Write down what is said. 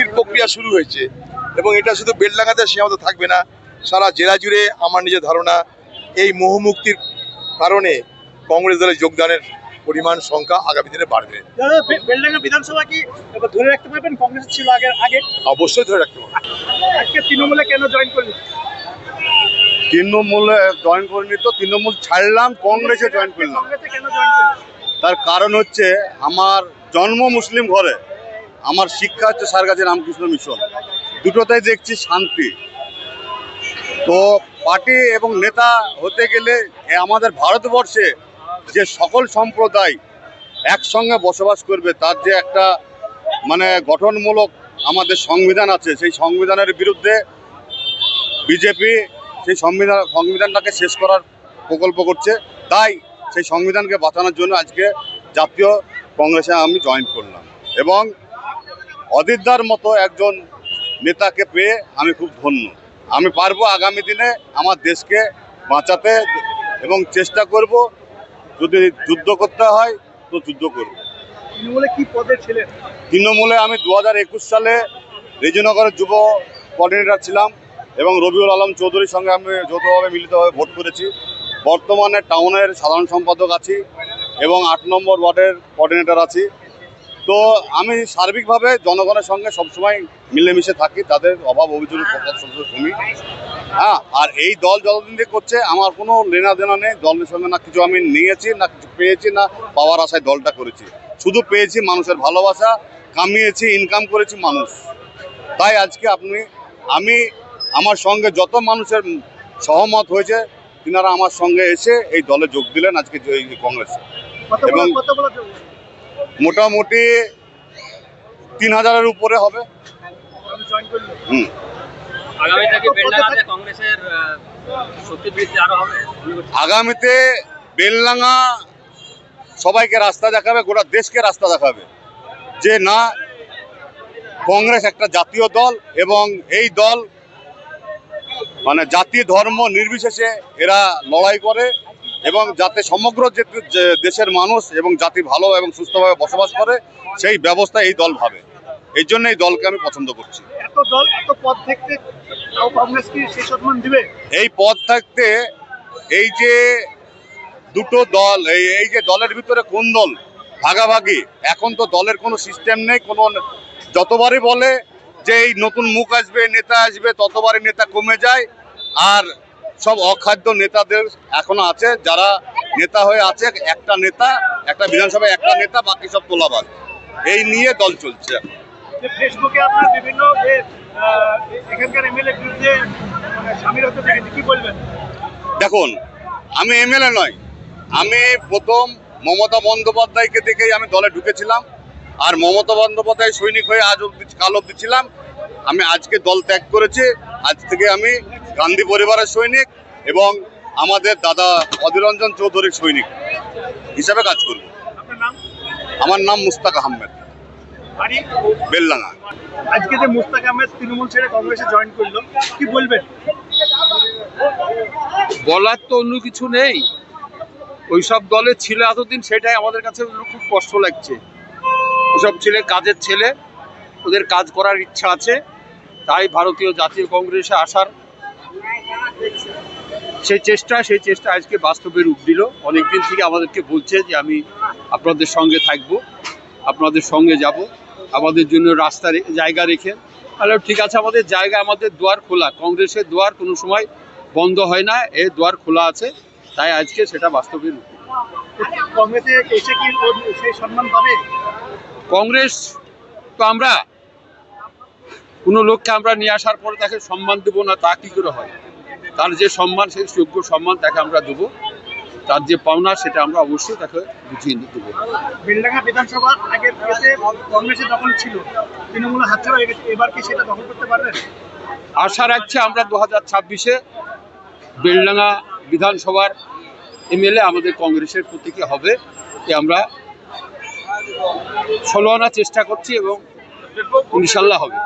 মুক্তির প্রক্রিয়া শুরু হয়েছে এবং এটা শুধু বেলডাঙ্গাতে সীমাবদ্ধ থাকবে না সারা জেলা জুড়ে আমার নিজের ধারণা এই মোহমুক্তির কারণে কংগ্রেস দলে যোগদানের পরিমাণ সংখ্যা আগামী দিনে বাড়বে। বেলডাঙ্গা বিধানসভা কি ধরে রাখতে পারবেন? কংগ্রেস ছিল আগে আগে? অবশ্যই ধরে রাখতে হবে আজকে তৃণমূলে কেন জয়েন করলেন তৃণমূলে জয়েন করিনি তো তৃণমূল ছাড়লাম কংগ্রেসে জয়েন করলাম। কংগ্রেসে কেন জয়েন করলেন তার কারণ হচ্ছে আমার জন্ম মুসলিম ঘরে। আমার শিক্ষা হচ্ছে স্যার কাছে রামকৃষ্ণ মিশন। দুটোতেই দেখছি শান্তি। তো পার্টি এবং নেতা হতে গেলে আমাদের ভারতবর্ষে যে সকল সম্প্রদায় একসঙ্গে বসবাস করবে, তার যে একটা মানে গঠনমূলক আমাদের সংবিধান আছে, সেই সংবিধানের বিরুদ্ধে বিজেপি সেই সংবিধান, সংবিধানটাকে শেষ করার প্রকল্প করছে। তাই সেই সংবিধানকে বাঁচানোর জন্য আজকে জাতীয় কংগ্রেসে আমি জয়েন করলাম। এবং অদিতদার মতো একজন নেতাকে পেয়ে আমি খুব ধন্য। আমি পারব আগামী দিনে আমার দেশকে বাঁচাতে এবং চেষ্টা করব। যদি যুদ্ধ করতে হয় তো যুদ্ধ করব। তৃণমূলে কি পদে ছিলেন? তৃণমূলে আমি দু হাজার একুশ সালে রেজিনগরের যুব কোঅর্ডিনেটর ছিলাম এবং রবিউল আলম চৌধুরীর সঙ্গে আমি যৌথভাবে মিলিতভাবে ভোট করেছি। বর্তমানে টাউনের সাধারণ সম্পাদক আছি এবং আট নম্বর ওয়ার্ডের কোঅর্ডিনেটর আছি। তো আমি সার্বিকভাবে জনগণের সঙ্গে সবসময় মিলেমিশে থাকি তাদের অভাব অভিযোগের কথা সবসময় শুনি হ্যাঁ আর এই দল যতদিন দিয়ে করছে আমার কোনো লেনা দেনা নেই দলের সঙ্গে না কিছু আমি নিয়েছি না কিছু পেয়েছি না পাওয়ার আশায় দলটা করেছি। শুধু পেয়েছি মানুষের ভালোবাসা কামিয়েছি ইনকাম করেছি মানুষ। তাই আজকে আপনি আমি আমার সঙ্গে যত মানুষের সহমত হয়েছে তিনারা আমার সঙ্গে এসে এই দলে যোগ দিলেন আজকে যে এই কংগ্রেসে। এবং-? মোটামুটি তিন হাজারের উপরে হবে। হুম। আগামীতে বেললাঙ্গা সবাইকে রাস্তা দেখাবে গোটা দেশকে রাস্তা দেখাবে। যে না কংগ্রেস একটা জাতীয় দল এবং এই দল মানে জাতি ধর্ম নির্বিশেষে এরা লড়াই করে। এবং যাতে সমগ্র যে দেশের মানুষ এবং জাতি ভালো এবং সুস্থভাবে বসবাস করে সেই ব্যবস্থা এই দল ভাবে। এই জন্য এই দলকে আমি পছন্দ করছি। এত দল এত পদ থাকতে কংগ্রেস কি সেই সম্মান দিবে? এই পদ থাকতে এই যে দুটো দল এই এই যে দলের ভিতরে কোন দল ভাগাভাগি এখন তো দলের কোনো সিস্টেম নেই কোনো যতবারই বলে যে এই নতুন মুখ আসবে নেতা আসবে ততবারই নেতা কমে যায় আর সব অখাদ্য নেতাদের এখনও আছে যারা নেতা হয়ে আছে একটা নেতা একটা বিধানসভায় একটা নেতা বাকি সব তোলাবাদ এই নিয়ে দল চলছে। ফেসবুকে আপনার বিভিন্ন এখানকার এমএলএ বিরুদ্ধে মানে সামিল হতে দেখেছি কি বলবেন? দেখুন আমি এমএলএ নয়। আমি প্রথম মমতা বন্দ্যোপাধ্যায়কে দেখেই আমি দলে ঢুকেছিলাম। আর মমতা বন্দ্যোপাধ্যায় সৈনিক হয়ে আজ অব্দি কাল অব্দি ছিলাম। আমি আজকে দল ত্যাগ করেছি। আজ থেকে আমি গান্ধী পরিবারের সৈনিক এবং আমাদের দাদা অধীরঞ্জন চৌধুরীর সৈনিক হিসাবে কাজ করব। আপনার নাম? আমার নাম মুস্তাক আহমেদ। বাড়ি? বেললাঙ্গা আজকে যে মুস্তাক আহমেদ তৃণমূল ছেড়ে কংগ্রেসে জয়েন করল কি বলবেন? বলার তো অন্য কিছু নেই। ওই সব দলে ছিল এতদিন সেটাই আমাদের কাছে খুব কষ্ট লাগছে। ওসব ছেলে কাজের ছেলে ওদের কাজ করার ইচ্ছা আছে। তাই ভারতীয় জাতীয় কংগ্রেসে আসার সেই চেষ্টা সেই চেষ্টা আজকে বাস্তবে রূপ দিল। অনেকদিন থেকে আমাদেরকে বলছে যে আমি আপনাদের সঙ্গে থাকব আপনাদের সঙ্গে যাব আমাদের জন্য রাস্তা জায়গা রেখে। তাহলে ঠিক আছে আমাদের জায়গা আমাদের দুয়ার খোলা। কংগ্রেসের দুয়ার কোনো সময় বন্ধ হয় না এ দুয়ার খোলা আছে তাই আজকে সেটা বাস্তবে রূপ কংগ্রেস তো আমরা কোনো লোককে আমরা নিয়ে আসার পরে তাকে সম্মান দেবো না তা কী করে হয়? তার যে সম্মান সেই যোগ্য সম্মান তাকে আমরা দেবো। তার যে পাওনা সেটা আমরা অবশ্যই তাকে বুঝিয়ে দেবো। বেলডাঙ্গা বিধানসভা আগের কংগ্রেসের দখল ছিল। তৃণমূলের হাতছাড়া এবার কি সেটা দখল করতে পারবেন? আশা রাখছি আমরা দু হাজার ছাব্বিশে বেলডাঙ্গা বিধানসভার এমএলএ আমাদের কংগ্রেসের প্রতীকে হবে। এ আমরা ষোলো আনার চেষ্টা করছি এবং ইনশাল্লাহ হবে।